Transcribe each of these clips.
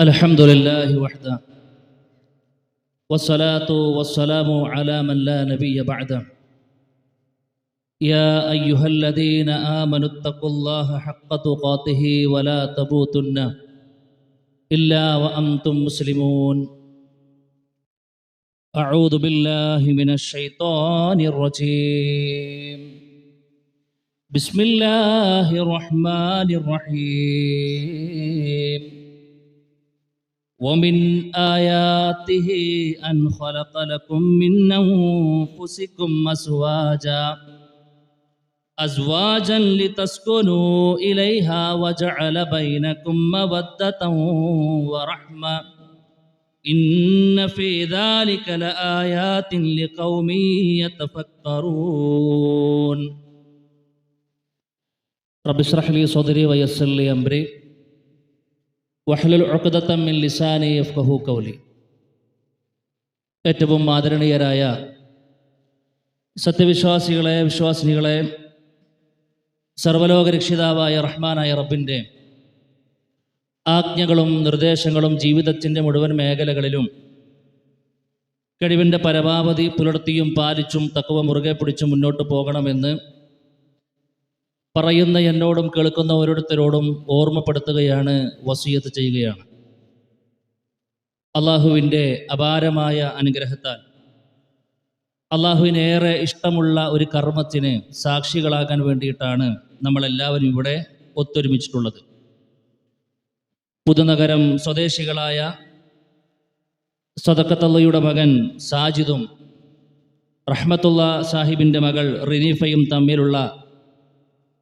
الحمد لله وحده والصلاة والسلام على من لا نبي بعده. يا أيها الذين آمنوا اتقوا الله حق تقاته ولا تموتن إلا وأنتم مسلمون. أعوذ بالله من الشيطان الرجيم. بسم الله الرحمن الرحيم. ومن آياته أن خلق لكم من أنفسكم أزواجا أزواجا لتسكنوا إليها وجعل بينكم مودة ورحمة. إن في ذلك لآيات لقوم يتفكرون. رب اشرح لي صدري ويسر لي أمري. വഹലുൽ മിൻ ലിസാനി യഫ്ഖഹു കൗലി ഏറ്റവും ആദരണീയരായ സത്യവിശ്വാസികളെ വിശ്വാസിനികളെ സർവലോക രക്ഷിതാവായ റഹ്മാനായ റബ്ബിന്റെ ആജ്ഞകളും നിർദ്ദേശങ്ങളും ജീവിതത്തിന്റെ മുഴുവൻ മേഖലകളിലും കഴിവിന്റെ പരമാവധി പുലർത്തിയും പാലിച്ചും തക്കവ മുറുകെ പിടിച്ചും മുന്നോട്ട് പോകണമെന്ന് പറയുന്ന എന്നോടും കേൾക്കുന്ന ഓരോരുത്തരോടും ഓർമ്മപ്പെടുത്തുകയാണ് വസീയത്ത് ചെയ്യുകയാണ്. അള്ളാഹുവിന്റെ അപാരമായ അനുഗ്രഹത്താൽ. അള്ളാഹുവിനേറെ ഇഷ്ടമുള്ള ഒരു കർമ്മത്തിന് സാക്ഷികളാകാൻ വേണ്ടിയിട്ടാണ് നമ്മളെല്ലാവരും ഇവിടെ ഒത്തൊരുമിച്ചിട്ടുള്ളത്. പുതുനഗരം സ്വദേശികളായ സദക്കത്തള്ളയുടെ മകൻ സാജിദും റഹ്മത്തുള്ള സാഹിബിന്റെ മകൾ റിനീഫയും തമ്മിലുള്ള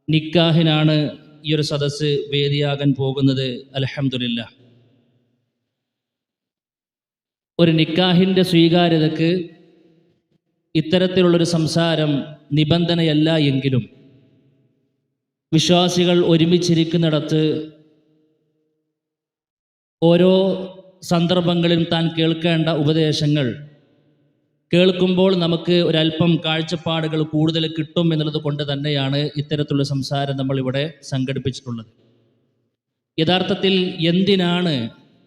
നിക്കാഹിനാണ് ഈ ഒരു സദസ്സ് വേദിയാകാൻ പോകുന്നത് അലഹമില്ല ഒരു നിക്കാഹിന്റെ സ്വീകാര്യതക്ക് ഇത്തരത്തിലുള്ളൊരു സംസാരം നിബന്ധനയല്ല എങ്കിലും വിശ്വാസികൾ ഒരുമിച്ചിരിക്കുന്നിടത്ത് ഓരോ സന്ദർഭങ്ങളിലും താൻ കേൾക്കേണ്ട ഉപദേശങ്ങൾ കേൾക്കുമ്പോൾ നമുക്ക് ഒരല്പം കാഴ്ചപ്പാടുകൾ കൂടുതൽ കിട്ടും എന്നുള്ളത് കൊണ്ട് തന്നെയാണ് ഇത്തരത്തിലുള്ള സംസാരം നമ്മൾ ഇവിടെ സംഘടിപ്പിച്ചിട്ടുള്ളത്. യഥാർത്ഥത്തിൽ എന്തിനാണ്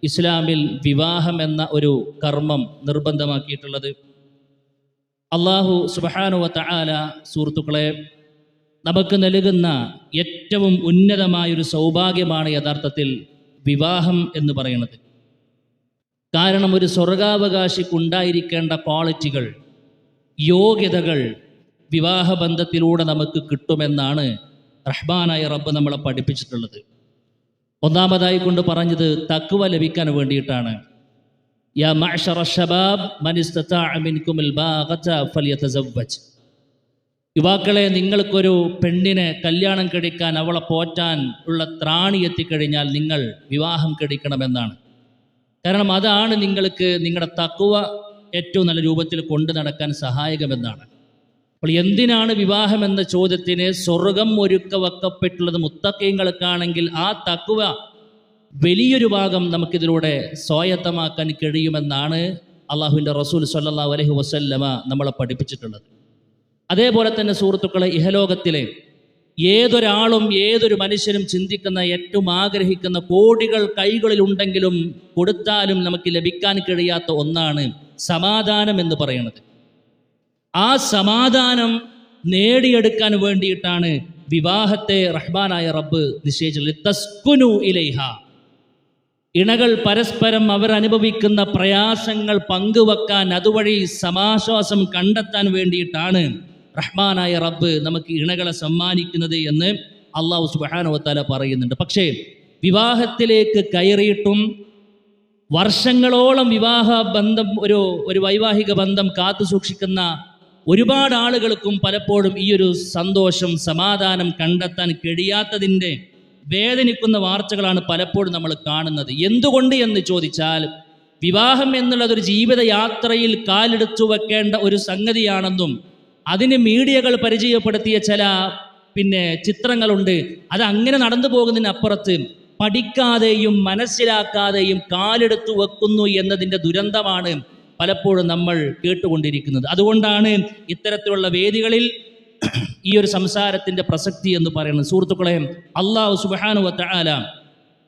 ഇസ്ലാമിൽ വിവാഹം എന്ന ഒരു കർമ്മം നിർബന്ധമാക്കിയിട്ടുള്ളത്? അള്ളാഹു സുബഹാനുവ തആല സുഹൃത്തുക്കളെ നമുക്ക് നൽകുന്ന ഏറ്റവും ഉന്നതമായൊരു സൗഭാഗ്യമാണ് യഥാർത്ഥത്തിൽ വിവാഹം എന്ന് പറയുന്നത്. കാരണം ഒരു സ്വർഗാവകാശിക്കുണ്ടായിരിക്കേണ്ട ക്വാളിറ്റികൾ യോഗ്യതകൾ വിവാഹബന്ധത്തിലൂടെ നമുക്ക് കിട്ടുമെന്നാണ് റഹ്മാനായ റബ്ബ് നമ്മളെ പഠിപ്പിച്ചിട്ടുള്ളത്. ഒന്നാമതായി കൊണ്ട് പറഞ്ഞത് തക്കുവ ലഭിക്കാൻ വേണ്ടിയിട്ടാണ്. യാ ശബാബ് യുവാക്കളെ നിങ്ങൾക്കൊരു പെണ്ണിനെ കല്യാണം കഴിക്കാൻ അവളെ പോറ്റാൻ ഉള്ള ത്രാണി എത്തിക്കഴിഞ്ഞാൽ നിങ്ങൾ വിവാഹം കഴിക്കണമെന്നാണ്. കാരണം അതാണ് നിങ്ങൾക്ക് നിങ്ങളുടെ തക്കുവ ഏറ്റവും നല്ല രൂപത്തിൽ കൊണ്ടു നടക്കാൻ സഹായകമെന്നാണ്. അപ്പോൾ എന്തിനാണ് വിവാഹം എന്ന ചോദ്യത്തിന് സ്വർഗം ഒരുക്ക വെക്കപ്പെട്ടുള്ളത് മുത്തക്കയങ്ങൾക്കാണെങ്കിൽ ആ തക്കുവ വലിയൊരു ഭാഗം നമുക്കിതിലൂടെ സ്വായത്തമാക്കാൻ കഴിയുമെന്നാണ് അള്ളാഹുവിന്റെ റസൂൽ സല്ലാ അലഹി വസല്ലമ നമ്മളെ പഠിപ്പിച്ചിട്ടുള്ളത്. അതേപോലെ തന്നെ സുഹൃത്തുക്കളെ ഇഹലോകത്തിലെ ഏതൊരാളും ഏതൊരു മനുഷ്യനും ചിന്തിക്കുന്ന ഏറ്റവും ആഗ്രഹിക്കുന്ന കോടികൾ കൈകളിലുണ്ടെങ്കിലും കൊടുത്താലും നമുക്ക് ലഭിക്കാൻ കഴിയാത്ത ഒന്നാണ് സമാധാനം എന്ന് പറയുന്നത്. ആ സമാധാനം നേടിയെടുക്കാൻ വേണ്ടിയിട്ടാണ് വിവാഹത്തെ റഹ്മാനായ റബ്ബ് നിശ്ചയിച്ചത്. തസ്കുനു ഇലൈഹ. ഇണകൾ പരസ്പരം അവർ അനുഭവിക്കുന്ന പ്രയാസങ്ങൾ പങ്കുവെക്കാൻ അതുവഴി സമാശ്വാസം കണ്ടെത്താൻ വേണ്ടിയിട്ടാണ് റഹ്മാനായ റബ്ബ് നമുക്ക് ഇണകളെ സമ്മാനിക്കുന്നത് എന്ന് അള്ളാഹു സുബാനവത്താല പറയുന്നുണ്ട്. പക്ഷേ വിവാഹത്തിലേക്ക് കയറിയിട്ടും വർഷങ്ങളോളം വിവാഹ ബന്ധം ഒരു ഒരു വൈവാഹിക ബന്ധം കാത്തു സൂക്ഷിക്കുന്ന ഒരുപാട് ആളുകൾക്കും പലപ്പോഴും ഈ ഒരു സന്തോഷം സമാധാനം കണ്ടെത്താൻ കഴിയാത്തതിന്റെ വേദനിക്കുന്ന വാർത്തകളാണ് പലപ്പോഴും നമ്മൾ കാണുന്നത്. എന്തുകൊണ്ട് എന്ന് ചോദിച്ചാൽ വിവാഹം എന്നുള്ളത് ഒരു ജീവിതയാത്രയിൽ കാലെടുത്തു വെക്കേണ്ട ഒരു സംഗതിയാണെന്നും അതിന് മീഡിയകൾ പരിചയപ്പെടുത്തിയ ചില പിന്നെ ചിത്രങ്ങളുണ്ട്. അത് അങ്ങനെ നടന്നു പോകുന്നതിനപ്പുറത്ത് പഠിക്കാതെയും മനസ്സിലാക്കാതെയും കാലെടുത്തു വെക്കുന്നു എന്നതിന്റെ ദുരന്തമാണ് പലപ്പോഴും നമ്മൾ കേട്ടുകൊണ്ടിരിക്കുന്നത്. അതുകൊണ്ടാണ് ഇത്തരത്തിലുള്ള വേദികളിൽ ഈ ഒരു സംസാരത്തിന്റെ പ്രസക്തി എന്ന് പറയുന്നത്. സുഹൃത്തുക്കളെ അള്ളാഹു സുബാനു വത്താല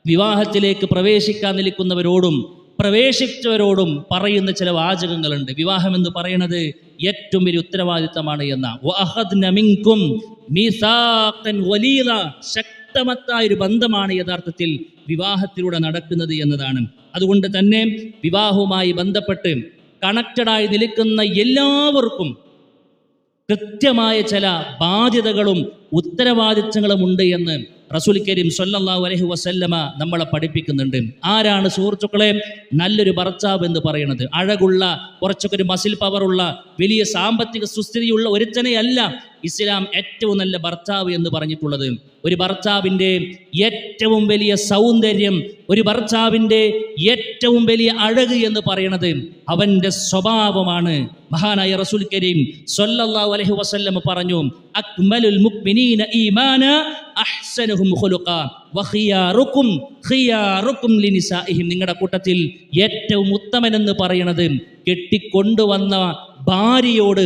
വിവാഹത്തിലേക്ക് പ്രവേശിക്കാൻ നിൽക്കുന്നവരോടും പ്രവേശിച്ചവരോടും പറയുന്ന ചില വാചകങ്ങളുണ്ട്. വിവാഹം എന്ന് പറയുന്നത് ഏറ്റവും വലിയ ഉത്തരവാദിത്തമാണ് എന്ന. ശക്തമത്തായ ഒരു ബന്ധമാണ് യഥാർത്ഥത്തിൽ വിവാഹത്തിലൂടെ നടക്കുന്നത് എന്നതാണ്. അതുകൊണ്ട് തന്നെ വിവാഹവുമായി ബന്ധപ്പെട്ട് കണക്റ്റഡായി നിൽക്കുന്ന എല്ലാവർക്കും കൃത്യമായ ചില ബാധ്യതകളും ഉത്തരവാദിത്തങ്ങളും ഉണ്ട് എന്ന് റസൂൽ കരീം സൊല്ലാഹു അലൈഹി വസല്ലമ നമ്മളെ പഠിപ്പിക്കുന്നുണ്ട്. ആരാണ് സുഹൃത്തുക്കളെ? നല്ലൊരു ഭർത്താവ് എന്ന് പറയുന്നത്. അഴകുള്ള കുറച്ചൊക്കെ ഒരു മസിൽ പവറുള്ള വലിയ സാമ്പത്തിക സുസ്ഥിതിയുള്ള ഒരുത്തനെയല്ല ഇസ്ലാം ഏറ്റവും നല്ല ഭർത്താവ് എന്ന് പറഞ്ഞിട്ടുള്ളത്. ഒരു ഭർത്താവിന്റെ ഏറ്റവും വലിയ സൗന്ദര്യം ഒരു ഭർത്താവിന്റെ ഏറ്റവും വലിയ അഴക് എന്ന് പറയുന്നത് അവന്റെ സ്വഭാവമാണ്. മഹാനായ റസൂൽ കരീം സൊല്ലാഹു അലൈഹി വസല്ലം പറഞ്ഞു മുക്മിനീന ലിനിസാഇഹിം. നിങ്ങളുടെ കൂട്ടത്തിൽ ഏറ്റവും ഉത്തമനെന്ന് പറയുന്നത് കെട്ടിക്കൊണ്ടുവന്ന ഭാര്യയോട്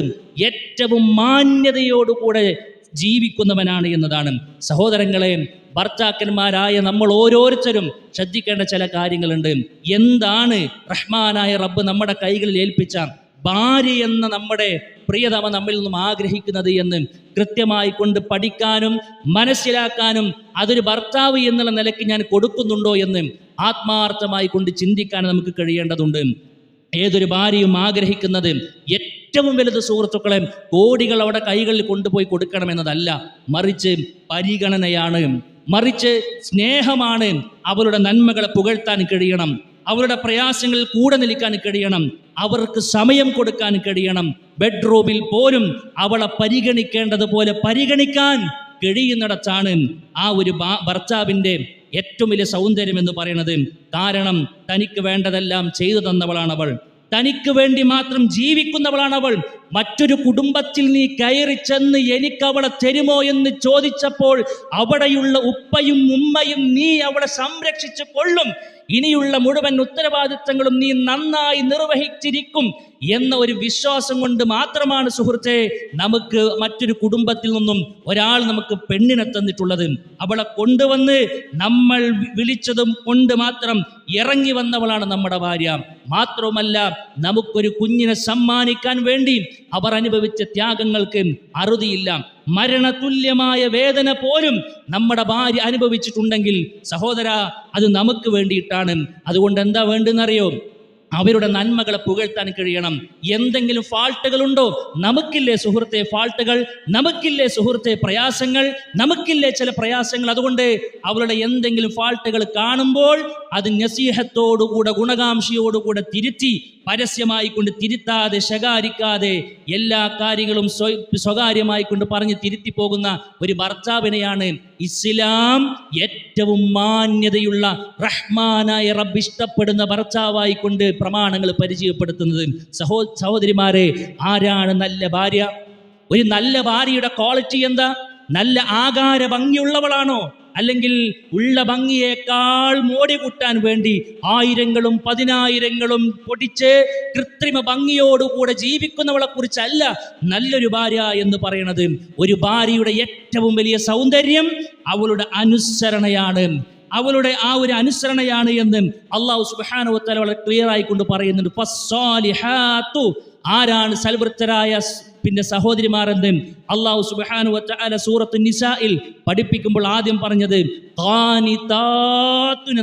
ഏറ്റവും മാന്യതയോടുകൂടെ ജീവിക്കുന്നവനാണ് എന്നതാണ്. സഹോദരങ്ങളെ ഭർത്താക്കന്മാരായ നമ്മൾ ഓരോരുത്തരും ശ്രദ്ധിക്കേണ്ട ചില കാര്യങ്ങളുണ്ട്. എന്താണ് റഹ്മാനായ റബ്ബ് നമ്മുടെ കൈകളിൽ ഏൽപ്പിച്ച ഭാര്യ എന്ന നമ്മുടെ പ്രിയതമ നമ്മിൽ നിന്നും ആഗ്രഹിക്കുന്നത് എന്ന് കൃത്യമായി കൊണ്ട് പഠിക്കാനും മനസ്സിലാക്കാനും അതൊരു ഭർത്താവ് എന്നുള്ള നിലയ്ക്ക് ഞാൻ കൊടുക്കുന്നുണ്ടോ എന്ന് ആത്മാർത്ഥമായി കൊണ്ട് ചിന്തിക്കാൻ നമുക്ക് കഴിയേണ്ടതുണ്ട്. ഏതൊരു ഭാര്യയും ആഗ്രഹിക്കുന്നത് ഏറ്റവും വലുത് സുഹൃത്തുക്കളെ കോടികൾ അവിടെ കൈകളിൽ കൊണ്ടുപോയി കൊടുക്കണമെന്നതല്ല മറിച്ച് പരിഗണനയാണ് മറിച്ച് സ്നേഹമാണ് അവരുടെ നന്മകളെ പുകഴ്ത്താൻ കഴിയണം. അവരുടെ പ്രയാസങ്ങളിൽ കൂടെ നിൽക്കാൻ കഴിയണം. അവർക്ക് സമയം കൊടുക്കാൻ കഴിയണം. ബെഡ്റൂമിൽ പോലും അവളെ പരിഗണിക്കേണ്ടതുപോലെ പരിഗണിക്കാൻ കഴിയുന്നിടത്താണ് ആ ഒരു ഭർത്താവിന്റെ ഏറ്റവും വലിയ സൗന്ദര്യം എന്ന് പറയുന്നത് കാരണം തനിക്ക് വേണ്ടതെല്ലാം ചെയ്തു തന്നവളാണ് അവൾ തനിക്ക് വേണ്ടി മാത്രം ജീവിക്കുന്നവളാണ് അവൾ മറ്റൊരു കുടുംബത്തിൽ നീ കയറി ചെന്ന് എനിക്ക് അവളെ തരുമോ എന്ന് ചോദിച്ചപ്പോൾ അവിടെയുള്ള ഉപ്പയും ഉമ്മയും നീ അവളെ സംരക്ഷിച്ചു കൊള്ളും. ഇനിയുള്ള മുഴുവൻ ഉത്തരവാദിത്തങ്ങളും നീ നന്നായി നിർവഹിച്ചിരിക്കും. എന്ന ഒരു വിശ്വാസം കൊണ്ട് മാത്രമാണ് സുഹൃത്തെ നമുക്ക് മറ്റൊരു കുടുംബത്തിൽ നിന്നും ഒരാൾ നമുക്ക് പെണ്ണിനെ തന്നിട്ടുള്ളത്. അവളെ കൊണ്ടുവന്ന് നമ്മൾ വിളിച്ചതും കൊണ്ട് മാത്രം ഇറങ്ങി വന്നവളാണ് നമ്മുടെ ഭാര്യ. മാത്രവുമല്ല നമുക്കൊരു കുഞ്ഞിനെ സമ്മാനിക്കാൻ വേണ്ടി അവർ അനുഭവിച്ച ത്യാഗങ്ങൾക്ക് അറുതിയില്ല. മരണതുല്യമായ വേദന പോലും നമ്മുടെ ഭാര്യ അനുഭവിച്ചിട്ടുണ്ടെങ്കിൽ സഹോദര അത് നമുക്ക് വേണ്ടിയിട്ടാണ്. അതുകൊണ്ട് എന്താ വേണ്ടെന്നറിയോ അവരുടെ നന്മകളെ പുകഴ്ത്താൻ കഴിയണം. എന്തെങ്കിലും ഫാൾട്ടുകളുണ്ടോ? നമുക്കില്ലേ സുഹൃത്തെ ഫാൾട്ടുകൾ? നമുക്കില്ലേ സുഹൃത്തെ പ്രയാസങ്ങൾ? നമുക്കില്ലേ ചില പ്രയാസങ്ങൾ? അതുകൊണ്ട് അവരുടെ എന്തെങ്കിലും ഫാൾട്ടുകൾ കാണുമ്പോൾ അത് നസീഹത്തോടുകൂടെ ഗുണകാംക്ഷയോടുകൂടെ തിരുത്തി പരസ്യമായി കൊണ്ട് തിരുത്താതെ ശകാരിക്കാതെ എല്ലാ കാര്യങ്ങളും സ്വ- സ്വകാര്യമായി കൊണ്ട് പറഞ്ഞ് തിരുത്തി പോകുന്ന ഒരു ഭർത്താവിനെയാണ് ഇസ്ലാം ഏറ്റവും മാന്യതയുള്ള റഹ്മാനായ റബ്ബ് ഇഷ്ടപ്പെടുന്ന ഭർത്താവായി കൊണ്ട് പ്രമാണങ്ങൾ പരിചയപ്പെടുത്തുന്നത് സഹോ സഹോദരിമാരെ ആരാണ് നല്ല ഭാര്യ? ഒരു നല്ല ഭാര്യയുടെ ക്വാളിറ്റി എന്താ? നല്ല ആകാര ഭംഗിയുള്ളവളാണോ? അല്ലെങ്കിൽ ഉള്ള ഭംഗിയേക്കാൾ മോടി കൂട്ടാൻ വേണ്ടി ആയിരങ്ങളും പതിനായിരങ്ങളും പൊടിച്ച് കൃത്രിമ ഭംഗിയോടുകൂടെ ജീവിക്കുന്നവളെ കുറിച്ചല്ല നല്ലൊരു ഭാര്യ എന്ന് പറയുന്നത് ഒരു ഭാര്യയുടെ ഏറ്റവും വലിയ സൗന്ദര്യം അവളുടെ അനുസരണയാണ്. അവളുടെ ആ ഒരു അനുസരണയാണ് എന്ന് അള്ളാഹു സുബാനുവത്തല വളരെ ക്ലിയർ ആയിക്കൊണ്ട് പറയുന്നുണ്ട്. ആരാണ് സൽവൃത്തരായ പിന്നെ സഹോദരിമാർ എന്ന് അള്ളാഹു സുബാനുവത്തല സൂറത്ത് നിസായിൽ പഠിപ്പിക്കുമ്പോൾ ആദ്യം പറഞ്ഞത്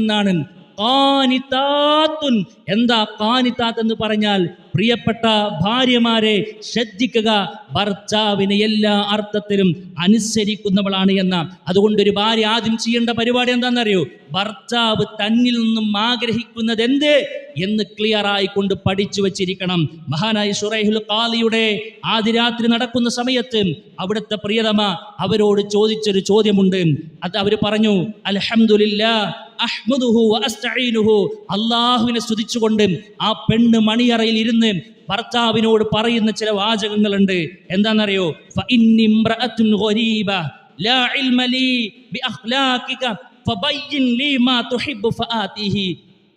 എന്നാണ്. കാനിതാത്തുൻ എന്താ കാനിത്താത്ത് എന്ന് പറഞ്ഞാൽ? പ്രിയപ്പെട്ട ഭാര്യമാരെ ശ്രദ്ധിക്കുക. ഭർത്താവിനെ എല്ലാ അർത്ഥത്തിലും അനുസരിക്കുന്നവളാണ് എന്ന. അതുകൊണ്ട് ഒരു ഭാര്യ ആദ്യം ചെയ്യേണ്ട പരിപാടി എന്താണെന്നറിയോ? ഭർത്താവ് തന്നിൽ നിന്നും ആഗ്രഹിക്കുന്നത് എന്ത് എന്ന് ക്ലിയർ ആയിക്കൊണ്ട് പഠിച്ചു വച്ചിരിക്കണം. മഹാനായി ഷുറൈഹുൽ കാലിയുടെ ആദ്യ രാത്രി നടക്കുന്ന സമയത്ത് അവിടുത്തെ പ്രിയതമ അവരോട് ചോദിച്ചൊരു ചോദ്യമുണ്ട്. അത് അവർ പറഞ്ഞു അസ്തഈനുഹു അള്ളാഹുവിനെ സ്തുതിച്ചുകൊണ്ട് ആ പെണ്ണ് മണിയറയിൽ ഇരുന്ന് ഭർത്താവിനോട് പറയുന്ന ചില വാചകങ്ങളുണ്ട്. എന്താണെന്നറിയോ?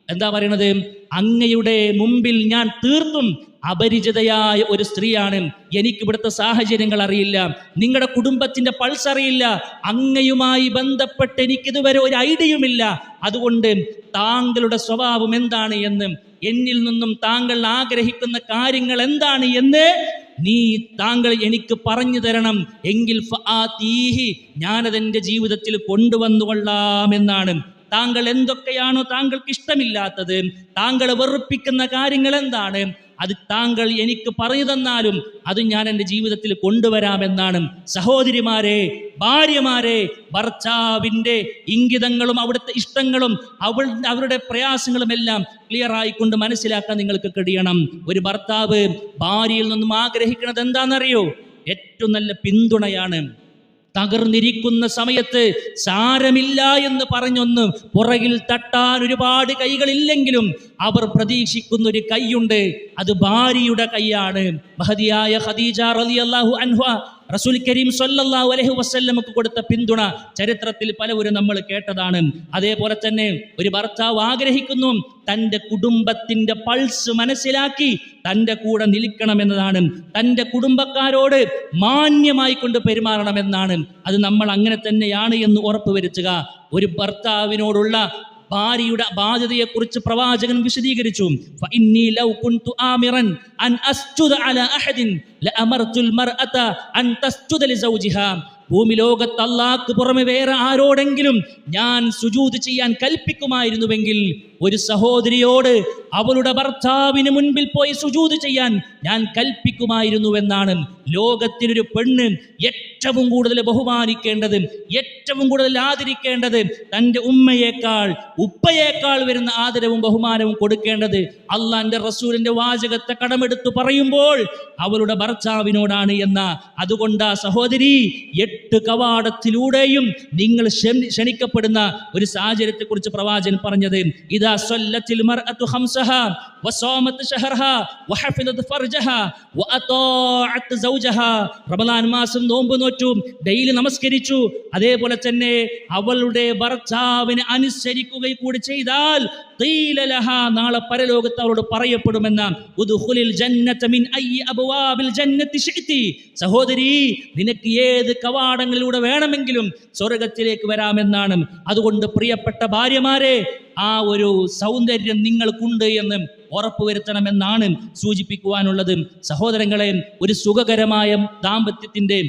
എന്താ പറയണത്? അങ്ങയുടെ മുമ്പിൽ ഞാൻ തീർത്തും അപരിചിതയായ ഒരു സ്ത്രീയാണ് എനിക്ക് ഇവിടുത്തെ സാഹചര്യങ്ങൾ അറിയില്ല. നിങ്ങളുടെ കുടുംബത്തിന്റെ പൾസ് അറിയില്ല. അങ്ങയുമായി ബന്ധപ്പെട്ട് എനിക്കിതുവരെ ഒരു ഐഡിയയുമില്ല അതുകൊണ്ട് താങ്കളുടെ സ്വഭാവം എന്താണ് എന്ന് എന്നിൽ നിന്നും താങ്കൾ ആഗ്രഹിക്കുന്ന കാര്യങ്ങൾ എന്താണ് എന്ന് നീ താങ്കൾ എനിക്ക് പറഞ്ഞു തരണം. എങ്കിൽ ഞാനതെന്റെ ജീവിതത്തിൽ കൊണ്ടുവന്നുകൊള്ളാമെന്നാണ് താങ്കൾ എന്തൊക്കെയാണോ താങ്കൾക്ക് ഇഷ്ടമില്ലാത്തത് താങ്കൾ വെറുപ്പിക്കുന്ന കാര്യങ്ങൾ എന്താണ്? അത് താങ്കൾ എനിക്ക് പറഞ്ഞു തന്നാലും അത് ഞാൻ എന്റെ ജീവിതത്തിൽ കൊണ്ടുവരാമെന്നാണ്. സഹോദരിമാരെ ഭാര്യമാരെ ഭർത്താവിന്റെ ഇംഗിതങ്ങളും അവിടുത്തെ ഇഷ്ടങ്ങളും അവൾ അവരുടെ പ്രയാസങ്ങളും എല്ലാം ക്ലിയർ ആയിക്കൊണ്ട് മനസ്സിലാക്കാൻ നിങ്ങൾക്ക് കഴിയണം. ഒരു ഭർത്താവ് ഭാര്യയിൽ നിന്നും ആഗ്രഹിക്കുന്നത് എന്താണെന്നറിയോ? ഏറ്റവും നല്ല പിന്തുണയാണ്. തകർന്നിരിക്കുന്ന സമയത്ത് സാരമില്ല എന്ന് പറഞ്ഞൊന്ന് പുറകിൽ തട്ടാൻ ഒരുപാട് കൈകളില്ലെങ്കിലും അവർ പ്രതീക്ഷിക്കുന്ന ഒരു കൈയുണ്ട്. അത് ഭാര്യയുടെ കൈയാണ്. മഹതിയായ ഖദീജ റളിയല്ലാഹു അൻഹ റസൂൽ കരീം സല്ലല്ലാഹു അലൈഹി വസല്ലമക്ക് കൊടുത്ത പിന്തുണ ചരിത്രത്തിൽ പലവരും നമ്മൾ കേട്ടതാണ്. അതേപോലെ തന്നെ ഒരു ഭർത്താവ് ആഗ്രഹിക്കുന്നു തന്റെ കുടുംബത്തിന്റെ പൾസ് മനസ്സിലാക്കി തന്റെ കൂടെ നിൽക്കണമെന്നതാണ് തന്റെ കുടുംബക്കാരോട് മാന്യമായി കൊണ്ട് പെരുമാറണമെന്നാണ് അത് നമ്മൾ അങ്ങനെ തന്നെയാണ് എന്ന് ഉറപ്പുവരുത്തുക ഒരു ഭർത്താവിനോടുള്ള ഭാര്യയുടെ ബാധ്യതയെക്കുറിച്ച് പ്രവാചകൻ വിശദീകരിച്ചു. അൻ അൻ ഭൂമി ലോകത്ത് അള്ളാക്ക് പുറമെ വേറെ ആരോടെങ്കിലും ഞാൻ സുജൂത് ചെയ്യാൻ കൽപ്പിക്കുമായിരുന്നുവെങ്കിൽ ഒരു സഹോദരിയോട് അവളുടെ ഭർത്താവിന് മുൻപിൽ പോയി സുജൂത് ചെയ്യാൻ ഞാൻ കൽപ്പിക്കുമായിരുന്നുവെന്നാണ് ലോകത്തിനൊരു പെണ്ണ് ഏറ്റവും കൂടുതൽ ബഹുമാനിക്കേണ്ടത് ഏറ്റവും കൂടുതൽ ആദരിക്കേണ്ടത് തന്റെ ഉമ്മയേക്കാൾ ഉപ്പയേക്കാൾ വരുന്ന ആദരവും ബഹുമാനവും കൊടുക്കേണ്ടത് അള്ളാന്റെ റസൂലിന്റെ വാചകത്തെ കടമെടുത്തു പറയുമ്പോൾ അവളുടെ ഭർത്താവിനോടാണ് എന്ന. അതുകൊണ്ടാ സഹോദരി എട്ട് കവാടത്തിലൂടെയും നിങ്ങൾ ക്ഷണി- ക്ഷണിക്കപ്പെടുന്ന ഒരു സാഹചര്യത്തെക്കുറിച്ച് പ്രവാചകൻ പറഞ്ഞത് ഇതാ വസാമത്ത് ഷഹർഹ വഹഫിദത് ഫർജഹ വഅതാഅത് സൗജഹ. റമളാൻ മാസം നോമ്പ് നോറ്റു ഡെയിലി അതേപോലെ തന്നെ അവളുടെ ഭർത്താവിനെ അനുസരിക്കുകയും കൂടി ചെയ്താൽ ഖീല ലഹ നാളെ പരലോകത്ത് അവളോട് പറയപ്പെടുമെന്ന്. ഉദ്ഖുലിൽ ജന്നത മിൻ അയ്യി അബ്വാബിൽ ജന്നതി ശിഅ്തി. സഹോദരി നിനക്ക് ഏത് കവാടങ്ങളിലൂടെ വേണമെങ്കിലും സ്വർഗത്തിലേക്ക് വരാമെന്നാണ്. അതുകൊണ്ട് പ്രിയപ്പെട്ട ഭാര്യമാരെ ആ ഒരു സൗന്ദര്യം നിങ്ങൾക്കുണ്ട് എന്ന് ഉറപ്പുവരുത്തണമെന്നാണ് സൂചിപ്പിക്കുവാനുള്ളത്. സഹോദരങ്ങളെ ഒരു സുഖകരമായ ദാമ്പത്യത്തിന്റെ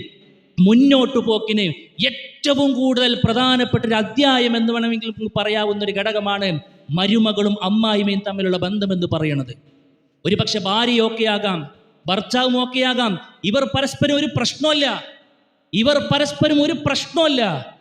മുന്നോട്ടു പോക്കിന് ഏറ്റവും കൂടുതൽ പ്രധാനപ്പെട്ട ഒരു അധ്യായം എന്ന് വേണമെങ്കിൽ പറയാവുന്ന ഒരു ഘടകമാണ് മരുമകളും അമ്മായിമയും തമ്മിലുള്ള ബന്ധമെന്ന് പറയുന്നത് ഒരു പക്ഷെ ഭാര്യയൊക്കെ ആകാം ഭർത്താവും ഒക്കെ ആകാം ഇവർ പരസ്പരം ഒരു പ്രശ്നമല്ല. ഇവർ പരസ്പരം ഒരു പ്രശ്നമല്ല.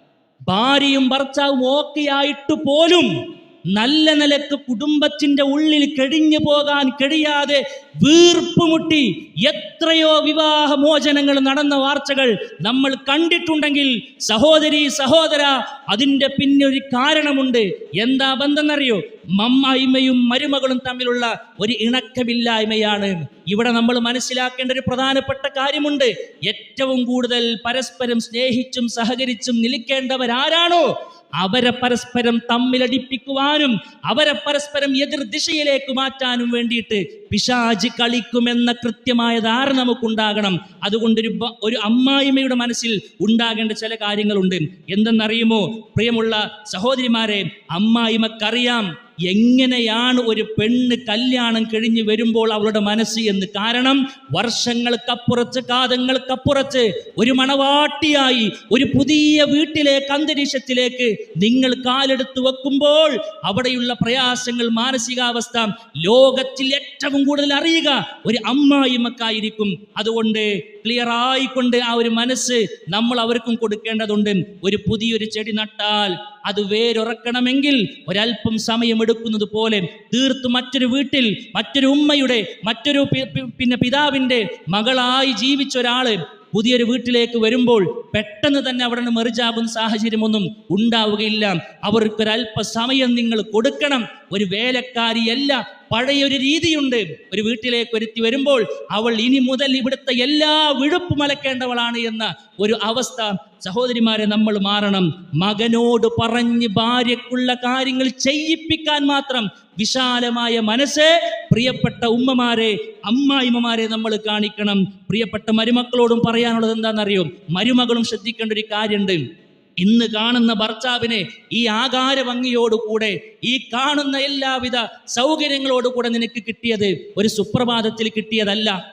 ഭാര്യയും ഭർത്താവും ഓക്കെയായിട്ട് പോലും നല്ല നിലയ്ക്ക് കുടുംബത്തിന്റെ ഉള്ളിൽ കഴിഞ്ഞു പോകാൻ കഴിയാതെ വീർപ്പുമുട്ടി എത്രയോ വിവാഹമോചനങ്ങൾ നടന്ന വാർത്തകൾ നമ്മൾ കണ്ടിട്ടുണ്ടെങ്കിൽ സഹോദരി സഹോദര അതിന്റെ പിന്നെ ഒരു കാരണമുണ്ട്. എന്താ ബന്ധം എന്നറിയോ മമ്മായ്മയും മരുമകളും തമ്മിലുള്ള ഒരു ഇണക്കമില്ലായ്മയാണ്. ഇവിടെ നമ്മൾ മനസ്സിലാക്കേണ്ട ഒരു പ്രധാനപ്പെട്ട കാര്യമുണ്ട്. ഏറ്റവും കൂടുതൽ പരസ്പരം സ്നേഹിച്ചും സഹകരിച്ചും നിൽക്കേണ്ടവരാരാണോ? അവരെ പരസ്പരം തമ്മിലടിപ്പിക്കുവാനും അവരെ പരസ്പരം എതിർ ദിശയിലേക്ക് മാറ്റാനും വേണ്ടിയിട്ട് പിശാജ് കളിക്കുമെന്ന കൃത്യമായ ധാരണ നമുക്കുണ്ടാകണം. അതുകൊണ്ടൊരു ബ- ഒരു അമ്മായിമ്മയുടെ മനസ്സിൽ ഉണ്ടാകേണ്ട ചില കാര്യങ്ങളുണ്ട്. എന്തെന്നറിയുമോ? പ്രിയമുള്ള സഹോദരിമാരെ അമ്മായിമ്മക്കറിയാം. എങ്ങനെയാണ് ഒരു പെണ്ണ് കല്യാണം കഴിഞ്ഞ് വരുമ്പോൾ അവളുടെ മനസ്സ് എന്ന്? കാരണം വർഷങ്ങൾക്കപ്പുറത്ത് കാതങ്ങൾക്കപ്പുറത്ത് ഒരു മണവാട്ടിയായി ഒരു പുതിയ വീട്ടിലേക്ക് അന്തരീക്ഷത്തിലേക്ക് നിങ്ങൾ കാലെടുത്ത് വെക്കുമ്പോൾ അവിടെയുള്ള പ്രയാസങ്ങൾ മാനസികാവസ്ഥ ലോകത്തിൽ ഏറ്റവും കൂടുതൽ അറിയുക ഒരു അമ്മായിമ്മക്കായിരിക്കും. അതുകൊണ്ട് ക്ലിയർ ആയിക്കൊണ്ട് ആ ഒരു മനസ്സ് നമ്മൾ അവർക്കും കൊടുക്കേണ്ടതുണ്ട്. ഒരു പുതിയൊരു ചെടി നട്ടാൽ അത് വേരുറക്കണമെങ്കിൽ ഒരല്പം സമയമെടുക്കുന്നത് പോലെ തീർത്ത് മറ്റൊരു വീട്ടിൽ മറ്റൊരു ഉമ്മയുടെ മറ്റൊരു പിന്നെ പിതാവിന്റെ മകളായി ജീവിച്ച ഒരാൾ പുതിയൊരു വീട്ടിലേക്ക് വരുമ്പോൾ പെട്ടെന്ന് തന്നെ അവിടെ നിന്ന് മെറിജാകുന്ന സാഹചര്യമൊന്നും ഉണ്ടാവുകയില്ല. അവർക്ക് ഒരു അല്പസമയം നിങ്ങൾ കൊടുക്കണം. ഒരു വേലക്കാരിയല്ല പഴയൊരു രീതിയുണ്ട്. ഒരു വീട്ടിലേക്ക് ഒരുത്തി വരുമ്പോൾ അവൾ ഇനി മുതൽ ഇവിടുത്തെ എല്ലാ വിഴുപ്പും അലക്കേണ്ടവളാണ് എന്ന ഒരു അവസ്ഥ സഹോദരിമാരെ നമ്മൾ മാറണം. മകനോട് പറഞ്ഞ് ഭാര്യക്കുള്ള കാര്യങ്ങൾ ചെയ്യിപ്പിക്കാൻ മാത്രം വിശാലമായ മനസ്സ് പ്രിയപ്പെട്ട ഉമ്മമാരെ അമ്മായിമ്മമാരെ നമ്മൾ കാണിക്കണം. പ്രിയപ്പെട്ട മരുമക്കളോടും പറയാനുള്ളത് എന്താണെന്നറിയോ? മരുമകളും ശ്രദ്ധിക്കേണ്ട ഒരു കാര്യമുണ്ട്. ഇന്ന് കാണുന്ന ഭർത്താവിനെ ഈ ആകാര ഭംഗിയോടുകൂടെ ഈ കാണുന്ന എല്ലാവിധ സൗകര്യങ്ങളോടുകൂടെ നിനക്ക് കിട്ടിയത് ഒരു സുപ്രഭാതത്തിൽ കിട്ടിയതല്ല.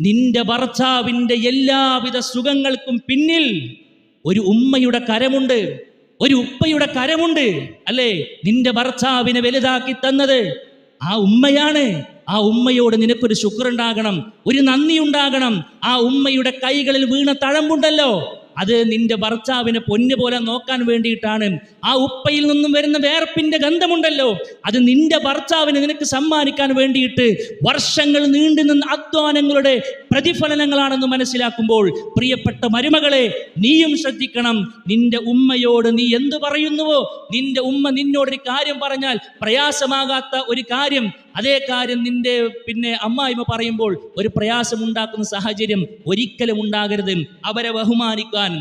നിന്റെ ഭർത്താവിന്റെ എല്ലാവിധ സുഖങ്ങൾക്കും പിന്നിൽ ഒരു ഉമ്മയുടെ കരമുണ്ട്. ഒരു ഉപ്പയുടെ കരമുണ്ട്. അല്ലേ? നിന്റെ ഭർത്താവിനെ വലുതാക്കി തന്നത് ആ ഉമ്മയാണ്. ആ ഉമ്മയോട് നിനക്കൊരു ശുക്രുണ്ടാകണം. ഒരു നന്ദി ഉണ്ടാകണം ആ ഉമ്മയുടെ കൈകളിൽ വീണ തഴമ്പുണ്ടല്ലോ. അത് നിന്റെ ഭർത്താവിനെ പൊന്നു പോലെ നോക്കാൻ വേണ്ടിയിട്ടാണ്. ആ ഉപ്പയിൽ നിന്നും വരുന്ന വേർപ്പിന്റെ ഗന്ധമുണ്ടല്ലോ. അത് നിന്റെ ഭർത്താവിനെ നിനക്ക് സമ്മാനിക്കാൻ വേണ്ടിയിട്ട് വർഷങ്ങൾ നീണ്ടു നിന്ന അധ്വാനങ്ങളുടെ പ്രതിഫലനങ്ങളാണെന്ന് മനസ്സിലാക്കുമ്പോൾ പ്രിയപ്പെട്ട മരുമകളെ നീയും ശ്രദ്ധിക്കണം. നിന്റെ ഉമ്മയോട് നീ എന്തു പറയുന്നുവോ? നിന്റെ ഉമ്മ നിന്നോടൊരു കാര്യം പറഞ്ഞാൽ പ്രയാസമാകാത്ത ഒരു കാര്യം അതേ കാര്യം നിന്റെ പിന്നെ അമ്മായിമ്മ പറയുമ്പോൾ ഒരു പ്രയാസം ഉണ്ടാക്കുന്ന സാഹചര്യം ഒരിക്കലും ഉണ്ടാകരുത്. അവരെ ബഹുമാനിക്കാൻ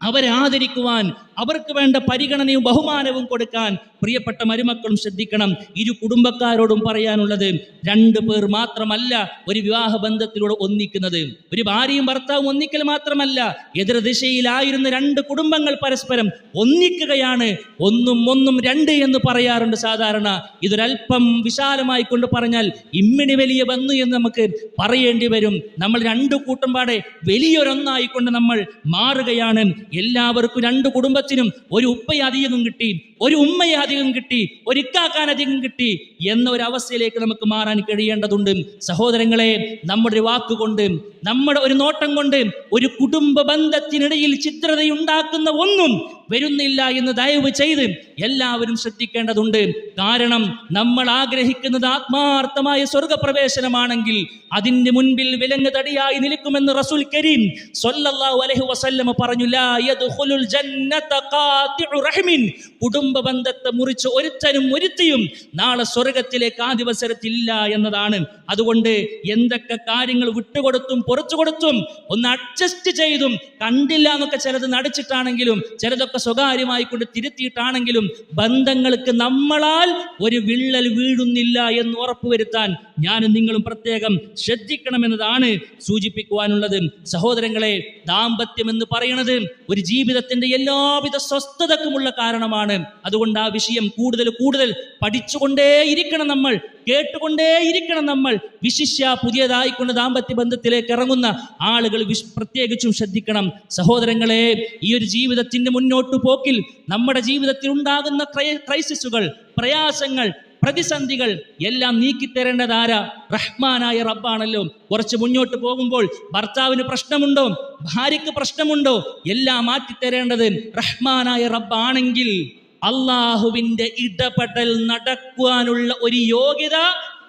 അവരെ ആദരിക്കുവാൻ അവർക്ക് വേണ്ട പരിഗണനയും ബഹുമാനവും കൊടുക്കാൻ പ്രിയപ്പെട്ട മരുമക്കളും ശ്രദ്ധിക്കണം. ഇരു കുടുംബക്കാരോടും പറയാനുള്ളത് രണ്ട് പേർ മാത്രമല്ല ഒരു വിവാഹ ബന്ധത്തിലൂടെ ഒന്നിക്കുന്നത്. ഒരു ഭാര്യയും ഭർത്താവും ഒന്നിക്കൽ മാത്രമല്ല എതിർദിശയിലായിരുന്ന രണ്ട് കുടുംബങ്ങൾ പരസ്പരം ഒന്നിക്കുകയാണ്. ഒന്നും ഒന്നും രണ്ട് എന്ന് പറയാറുണ്ട് സാധാരണ. ഇതൊരല്പം വിശാലമായി കൊണ്ട് പറഞ്ഞാൽ ഇമ്മിണി വലിയ വന്നു എന്ന് നമുക്ക് പറയേണ്ടി വരും. നമ്മൾ രണ്ടു കൂട്ടമ്പാടെ വലിയൊരൊന്നായിക്കൊണ്ട് നമ്മൾ മാറുകയാണ്. എല്ലാവർക്കും രണ്ട് കുടുംബത്തിനും ഒരു ഉപ്പയെ അധികം കിട്ടി. ഒരു ഉമ്മയെ അധികം കിട്ടി ഒരിക്കാക്കാൻ അധികം കിട്ടി എന്ന ഒരു അവസ്ഥയിലേക്ക് നമുക്ക് മാറാൻ കഴിയേണ്ടതുണ്ട്. സഹോദരങ്ങളെ നമ്മുടെ ഒരു വാക്കുകൊണ്ട് നമ്മുടെ ഒരു നോട്ടം കൊണ്ട് ഒരു കുടുംബ ബന്ധത്തിനിടയിൽ ചിത്രതയുണ്ടാക്കുന്ന ഒന്നും വരുന്നില്ല എന്ന് ദയവ് ചെയ്ത് എല്ലാവരും ശ്രദ്ധിക്കേണ്ടതുണ്ട്. കാരണം നമ്മൾ ആഗ്രഹിക്കുന്നത് ആത്മാർത്ഥമായ സ്വർഗപ്രവേശനമാണെങ്കിൽ അതിന്റെ മുൻപിൽ വിലങ്ങ് തടിയായി നിൽക്കുമെന്ന് റസൂൽ കരീം സ്വല്ലല്ലാഹു അലൈഹി വസല്ലമ പറഞ്ഞു കുടുംബ ബന്ധത്തെ മുറിച്ച് ഒരുത്തനും ഒരുത്തിയും നാളെ സ്വർഗത്തിലേക്ക് ആ ദിവസത്തില്ല എന്നതാണ്. അതുകൊണ്ട് എന്തൊക്കെ കാര്യങ്ങൾ വിട്ടുകൊടുത്തും പുറത്തു കൊടുത്തും ഒന്ന് അഡ്ജസ്റ്റ് ചെയ്തും കണ്ടില്ല എന്നൊക്കെ ചിലത് നടിച്ചിട്ടാണെങ്കിലും ചിലതൊക്കെ സ്വകാര്യമായി കൊണ്ട് തിരുത്തിയിട്ടാണെങ്കിലും ബന്ധങ്ങൾക്ക് നമ്മളാൽ ഒരു വിള്ളൽ വീഴുന്നില്ല എന്ന് ഉറപ്പുവരുത്താൻ ഞാനും നിങ്ങളും പ്രത്യേകം ശ്രദ്ധിക്കണമെന്നതാണ് സൂചിപ്പിക്കുവാനുള്ളത്. സഹോദരങ്ങളെ ദാമ്പത്യം എന്ന് പറയുന്നത് ഒരു ജീവിതത്തിന്റെ എല്ലാവിധ സ്വസ്ഥതക്കുമുള്ള കാരണമാണ്. അതുകൊണ്ട് ആ വിഷയം കൂടുതൽ കൂടുതൽ പഠിച്ചുകൊണ്ടേയിരിക്കണം നമ്മൾ കേട്ടുകൊണ്ടേയിരിക്കണം നമ്മൾ. വിശിഷ്യ പുതിയതായിക്കൊണ്ട് ദാമ്പത്യ ബന്ധത്തിലേക്ക് ഇറങ്ങുന്ന ആളുകൾ വിശ് പ്രത്യേകിച്ചും ശ്രദ്ധിക്കണം. സഹോദരങ്ങളെ ഈ ഒരു ജീവിതത്തിന്റെ മുന്നോട്ട് പോക്കിൽ നമ്മുടെ ജീവിതത്തിൽ ഉണ്ടാകുന്ന ക്രൈ- ക്രൈസിസുകൾ പ്രയാസങ്ങൾ പ്രതിസന്ധികൾ എല്ലാം നീക്കിത്തരേണ്ടത് ആരാ? റഹ്മാനായ റബ്ബാണല്ലോ. കുറച്ച് മുന്നോട്ട് പോകുമ്പോൾ ഭർത്താവിന് പ്രശ്നമുണ്ടോ? ഭാര്യയ്ക്ക് പ്രശ്നമുണ്ടോ? എല്ലാം മാറ്റിത്തരേണ്ടത് റഹ്മാനായ റബ്ബാണെങ്കിൽ. അള്ളാഹുവിന്റെ ഇടപെടൽ നടക്കുവാനുള്ള ഒരു യോഗ്യത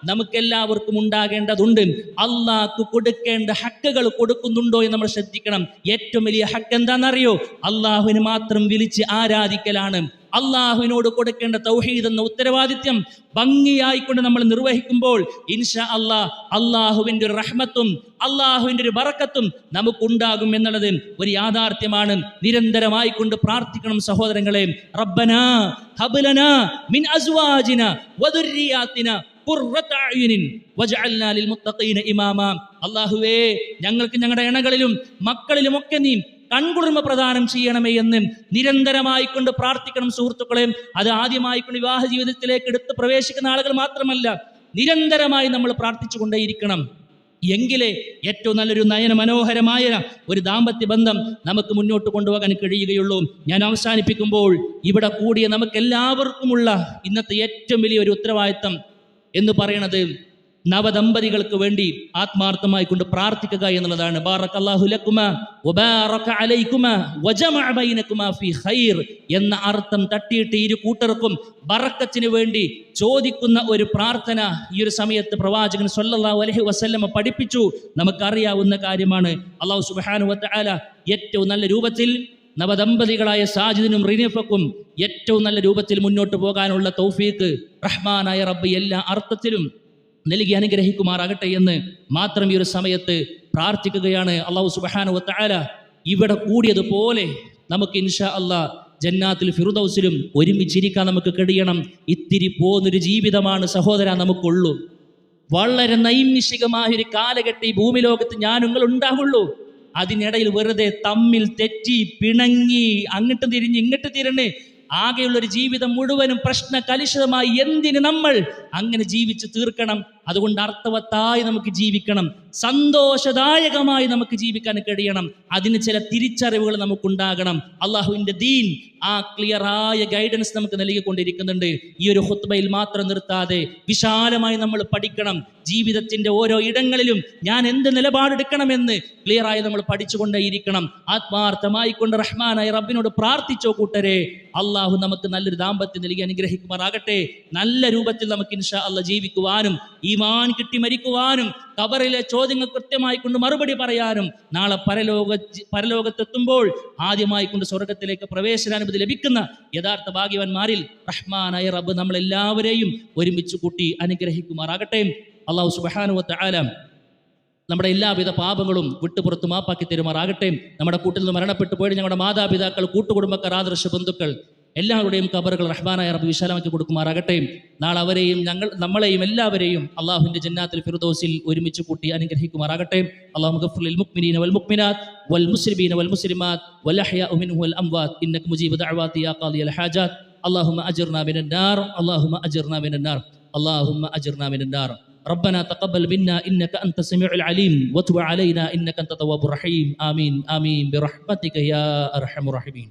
നമുക്കെല്ലാവർക്കും ഉണ്ടാകേണ്ടതുണ്ട്. അള്ളാഹ്ക്ക് കൊടുക്കേണ്ട ഹക്കുകൾ കൊടുക്കുന്നുണ്ടോ എന്ന് നമ്മൾ ശ്രദ്ധിക്കണം. ഏറ്റവും വലിയ ഹക്ക് എന്താണെന്നറിയോ? അള്ളാഹുവിന് മാത്രം വിളിച്ച് ആരാധിക്കലാണ്. അള്ളാഹുവിനോട് കൊടുക്കേണ്ട തൗഹീദ് എന്ന ഉത്തരവാദിത്യം ഭംഗിയായിക്കൊണ്ട് നമ്മൾ നിർവഹിക്കുമ്പോൾ ഇൻഷാ അള്ളാഹ് അള്ളാഹുവിന്റെ ഒരു റഹ്മത്തും അള്ളാഹുവിന്റെ ഒരു ബറക്കത്തും നമുക്കുണ്ടാകും എന്നുള്ളത് ഒരു യാഥാർത്ഥ്യമാണ്. നിരന്തരമായി കൊണ്ട് പ്രാർത്ഥിക്കണം സഹോദരങ്ങളെ. റബ്ബന ഹബ്ലന മിൻ അസ്വാജിന അല്ലാഹുവേ ഞങ്ങൾക്ക് ഞങ്ങളുടെ ഇണകളിലും മക്കളിലും ഒക്കെ നീ കൺകുളിർമ പ്രദാനം ചെയ്യണമേ എന്ന് നിരന്തരമായി കൊണ്ട് പ്രാർത്ഥിക്കണം സുഹൃത്തുക്കളെ. അത് ആദ്യമായി കൊണ്ട് വിവാഹ ജീവിതത്തിലേക്ക് എടുത്ത് പ്രവേശിക്കുന്ന ആളുകൾ മാത്രമല്ല നിരന്തരമായി നമ്മൾ പ്രാർത്ഥിച്ചു കൊണ്ടേയിരിക്കണം എങ്കിലേ ഏറ്റവും നല്ലൊരു നയന മനോഹരമായ ഒരു ദാമ്പത്യ ബന്ധം നമുക്ക് മുന്നോട്ട് കൊണ്ടുപോകാൻ കഴിയുകയുള്ളൂ. ഞാൻ അവസാനിപ്പിക്കുമ്പോൾ ഇവിടെ കൂടിയ നമുക്ക് എല്ലാവർക്കുമുള്ള ഇന്നത്തെ ഏറ്റവും വലിയ ഒരു ഉത്തരവാദിത്തം എന്ന് പറയണത് നവദമ്പതികൾക്ക് വേണ്ടി ആത്മാർത്ഥമായി കൊണ്ട് പ്രാർത്ഥിക്കുക എന്നുള്ളതാണ്. ലക്കുമ വബാറക വജമഅ ഖൈർ എന്ന അർത്ഥം തട്ടിയിട്ട് ഇരു കൂട്ടർക്കും ബറക്കത്തിന് വേണ്ടി ചോദിക്കുന്ന ഒരു പ്രാർത്ഥന ഈ ഒരു സമയത്ത് പ്രവാചകൻ സല്ലല്ലാഹു അലൈഹി വസല്ലമ പഠിപ്പിച്ചു. നമുക്കറിയാവുന്ന കാര്യമാണ്. അള്ളാഹു സുബ്ഹാനഹു വതആല ഏറ്റവും നല്ല രൂപത്തിൽ നവദമ്പതികളായ സാജിദിനും റിനിഫക്കും ഏറ്റവും നല്ല രൂപത്തിൽ മുന്നോട്ട് പോകാനുള്ള തൗഫീക്ക് റഹ്മാനായ റബ്ബ് എല്ലാ അർത്ഥത്തിലും നൽകി അനുഗ്രഹിക്കുമാറാകട്ടെ എന്ന് മാത്രം ഈ ഒരു സമയത്ത് പ്രാർത്ഥിക്കുകയാണ് അള്ളാഹു സുബഹാനു വത്താല ഇവിടെ കൂടിയതുപോലെ നമുക്ക് ഇൻഷാ അള്ളാ ജന്നാത്തിൽ ഫിറുദൗസിലും ഒരുമിച്ചിരിക്കാൻ നമുക്ക് കഴിയണം. ഇത്തിരി പോന്നൊരു ജീവിതമാണ് സഹോദര നമുക്കുള്ളൂ. വളരെ നൈമിഷികമായ ഒരു കാലഘട്ടം ഈ ഭൂമി ലോകത്ത് നിങ്ങൾ ഉണ്ടാവുള്ളൂ. അതിനിടയിൽ വെറുതെ തമ്മിൽ തെറ്റി പിണങ്ങി അങ്ങോട്ട് തിരിഞ്ഞ് ഇങ്ങോട്ട് തിരിഞ്ഞ്. ആകെയുള്ള ഒരു ജീവിതം മുഴുവനും പ്രശ്ന കലുഷിതമായി എന്തിന് നമ്മൾ അങ്ങനെ ജീവിച്ചു തീർക്കണം? അതുകൊണ്ട് അർത്ഥവത്തായി നമുക്ക് ജീവിക്കണം സന്തോഷദായകമായി നമുക്ക് ജീവിക്കാൻ കഴിയണം അതിന് ചില തിരിച്ചറിവുകൾ നമുക്കുണ്ടാകണം. അള്ളാഹുവിന്റെ ദീൻ ആ ക്ലിയറായ ഗൈഡൻസ് നമുക്ക് നൽകിക്കൊണ്ടിരിക്കുന്നുണ്ട്. ഈ ഒരു ഹുത്ബയിൽ മാത്രം നിർത്താതെ വിശാലമായി നമ്മൾ പഠിക്കണം. ജീവിതത്തിന്റെ ഓരോ ഇടങ്ങളിലും ഞാൻ എന്ത് നിലപാടെടുക്കണമെന്ന് ക്ലിയറായി നമ്മൾ പഠിച്ചുകൊണ്ടേയിരിക്കണം. ആത്മാർത്ഥമായി കൊണ്ട് റഹ്മാനായ റബ്ബിനോട് പ്രാർത്ഥിച്ചോ കൂട്ടരെ. അള്ളാഹു നമുക്ക് നല്ലൊരു ദാമ്പത്യം നൽകി അനുഗ്രഹിക്കുമാറാകട്ടെ. നല്ല രൂപത്തിൽ നമുക്ക് ഇൻഷാ അല്ല ജീവിക്കുവാനും ഈമാൻ കിട്ടി മരിക്കുവാനും കബറിലെ ചോദ്യങ്ങൾ കൃത്യമായി കൊണ്ട് മറുപടി പറയാനും നാളെ പരലോക പരലോകത്തെത്തുമ്പോൾ ആദ്യമായി കൊണ്ട് സ്വർഗത്തിലേക്ക് പ്രവേശനാനുമതി ലഭിക്കുന്ന യഥാർത്ഥ ഭാഗ്യവാന്മാരിൽ റഹ്മാനായ റബ്ബ് നമ്മളെല്ലാവരെയും ഒരുമിച്ച് കൂട്ടി അനുഗ്രഹിക്കുമാറാകട്ടെ. അള്ളാഹു സുബാനുവത്ത് ആലം നമ്മുടെ എല്ലാവിധ പാപങ്ങളും വിട്ടുപുറത്ത് മാപ്പാക്കി തരുമാറാകട്ടെ. നമ്മുടെ കൂട്ടിൽ നിന്ന് മരണപ്പെട്ടു പോയി ഞങ്ങളുടെ മാതാപിതാക്കൾ കൂട്ടുകുടുംബക്കാർ ആദർശ ബന്ധുക്കൾ എല്ലാവരുടെയും കബറുകൾ റഹ്മാനായ റബ്ബ് വിശാലമാക്കി കൊടുക്കുമാറാകട്ടെ നാളെ അവരെയും ഞങ്ങൾ നമ്മളെയും എല്ലാവരെയും അള്ളാഹുവിന്റെ ജന്നാത്തിൽ ഫിറുദോസിൽ ഒരുമിച്ച് കൂട്ടി അനുഗ്രഹിക്കുമാറാകട്ടെ അള്ളാഹു ഗഫ്ലിൽ മുക്മിനീന വൽ മുക്മിനാത്ത് വൽ മുസ്ലിമീന വൽ മുസ്ലിമാത്ത് വൽ അഹ്യാഉ മിൻഹു വൽ അംവാത്ത് ഇന്നക മുജീബു ദഅവാതി യാ ഖാദിയൽ ഹാജാത്ത് اللهم أجرنا من النار اللهم أجرنا من النار اللهم أجرنا من النار ربنا تقبل منا إنك أنت السميع العليم وتب علينا إنك أنت التواب الرحيم آمين آمين برحمتك يا أرحم الراحمين